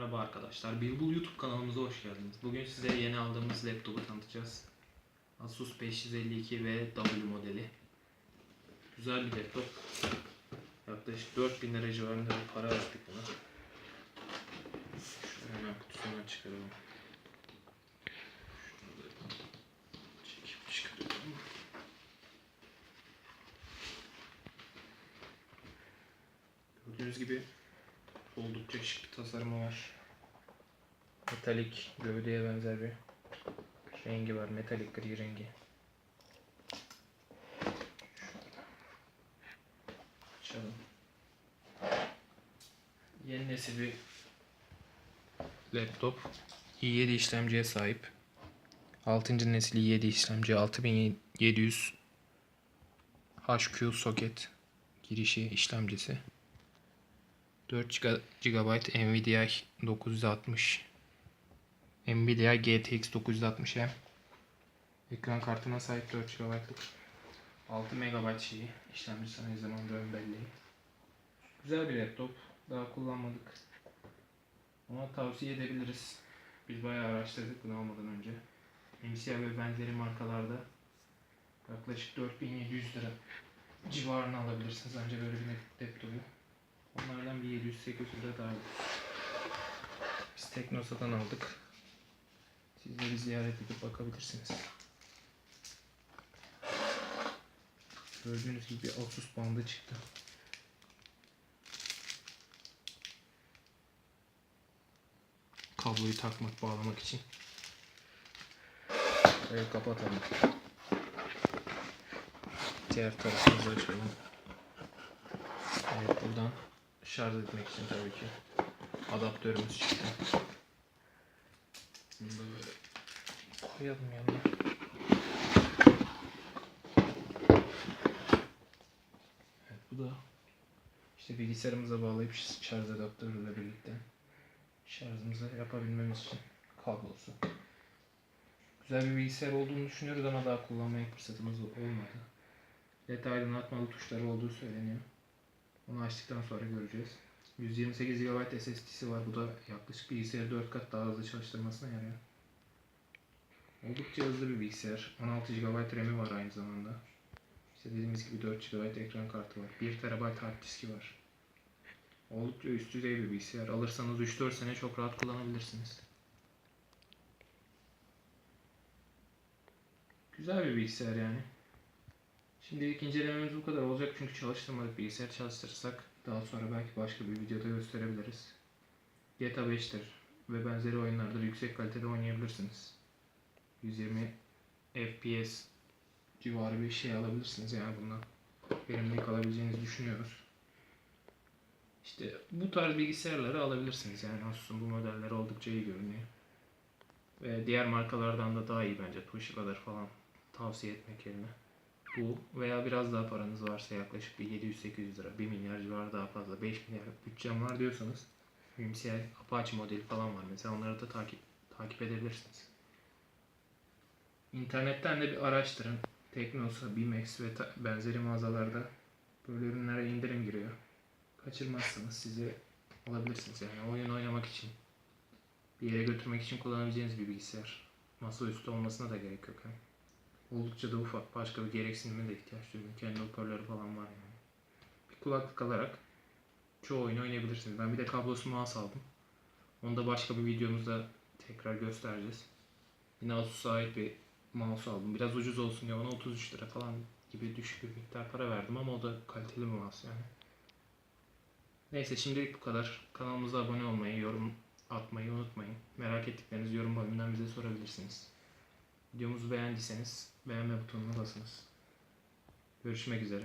Merhaba arkadaşlar. Bilbul YouTube kanalımıza hoş geldiniz. Bugün size yeni aldığımız laptopu tanıtacağız. Asus 552 ve W modeli. Güzel bir laptop. Yaklaşık 4000 lira civarında bir para verdik buna. Şöyle hemen kutusundan çıkaralım. Şunu çıkaralım. Gördüğünüz gibi oldukça şık bir tasarımı var. Metalik gövdeye benzer bir rengi var. Metalik gri rengi. Açalım. Yeni nesil bir laptop. i7 işlemciye sahip. 6. nesil i7 işlemci 6700 HQ soket girişi işlemcisi. 4 GB Nvidia 960 Nvidia GTX 960M Ekran kartına sahip 4 GB'lık 6 MB şeyi. İşlemcisi aynı zamanda ön belleği. Güzel bir laptop. Daha kullanmadık. Ama tavsiye edebiliriz. Biz bayağı araştırdık bunu almadan önce. MCI ve benzeri markalarda yaklaşık 4700 lira civarına alabilirsiniz. Ancak böyle bir laptopu Onlardan bir 700-800 lira daha aldık. Biz Teknosa'dan aldık. Sizleri ziyaret edip bakabilirsiniz. Gördüğünüz gibi Asus bandı çıktı. Kabloyu takmak, bağlamak için. Şöyle kapatalım. Diğer tarafımızı açalım. Evet buradan şarj etmek için tabii ki adaptörümüz çıktı. Bunu da böyle koyalım yanına. Evet bu da işte bilgisayarımıza bağlayıp şarj adaptörüyle birlikte şarjımızı yapabilmemiz için kablosu. Güzel bir bilgisayar olduğunu düşünüyoruz ama daha kullanmaya fırsatımız olmadı. LED aydınlatmalı tuşları olduğu söyleniyor. Onu açtıktan sonra göreceğiz. 128 GB SSD'si var. Bu da yaklaşık bilgisayarı 4 kat daha hızlı çalıştırmasına yarıyor. Oldukça hızlı bir bilgisayar. 16 GB RAM'i var aynı zamanda. İşte dediğimiz gibi 4 GB ekran kartı var. 1 TB hard diski var. Oldukça üst düzey bir bilgisayar. Alırsanız 3-4 sene çok rahat kullanabilirsiniz. Güzel bir bilgisayar yani. Şimdilik incelememiz bu kadar olacak çünkü çalıştırmadık bilgisayar çalıştırırsak daha sonra belki başka bir videoda gösterebiliriz. GTA 5'tir ve benzeri oyunlarda yüksek kalitede oynayabilirsiniz. 120 FPS civarı bir şey alabilirsiniz yani bundan verimlilik alabileceğinizi düşünüyoruz. İşte bu tarz bilgisayarları alabilirsiniz yani Asus'un bu modelleri oldukça iyi görünüyor. Ve diğer markalardan da daha iyi bence Toshiba'dır falan tavsiye etmek yerine bu veya biraz daha paranız varsa yaklaşık bir 700-800 lira, 1 milyar civarı daha fazla, 5 milyar bütçem var diyorsanız MCI Apache modeli falan var mesela onları da takip takip edebilirsiniz. İnternetten de bir araştırın. Teknosa, Bimex ve benzeri mağazalarda böyle ürünlere indirim giriyor. Kaçırmazsanız size alabilirsiniz yani oyun oynamak için bir yere götürmek için kullanabileceğiniz bir bilgisayar. Masaüstü olmasına da gerek yok. Hem. Oldukça da ufak. Başka bir gereksinime de ihtiyaç duymuyor. Kendi hoparlörü falan var yani. Bir kulaklık alarak çoğu oyunu oynayabilirsiniz. Ben bir de kablosuz mouse aldım. Onu da başka bir videomuzda tekrar göstereceğiz. Yine Asus'a ait bir mouse aldım. Biraz ucuz olsun diye ona 33 lira falan gibi düşük bir miktar para verdim ama o da kaliteli bir mouse yani. Neyse şimdilik bu kadar. Kanalımıza abone olmayı, yorum atmayı unutmayın. Merak ettiklerinizi yorum bölümünden bize sorabilirsiniz. Videomuzu beğendiyseniz beğenme butonuna basınız. Görüşmek üzere.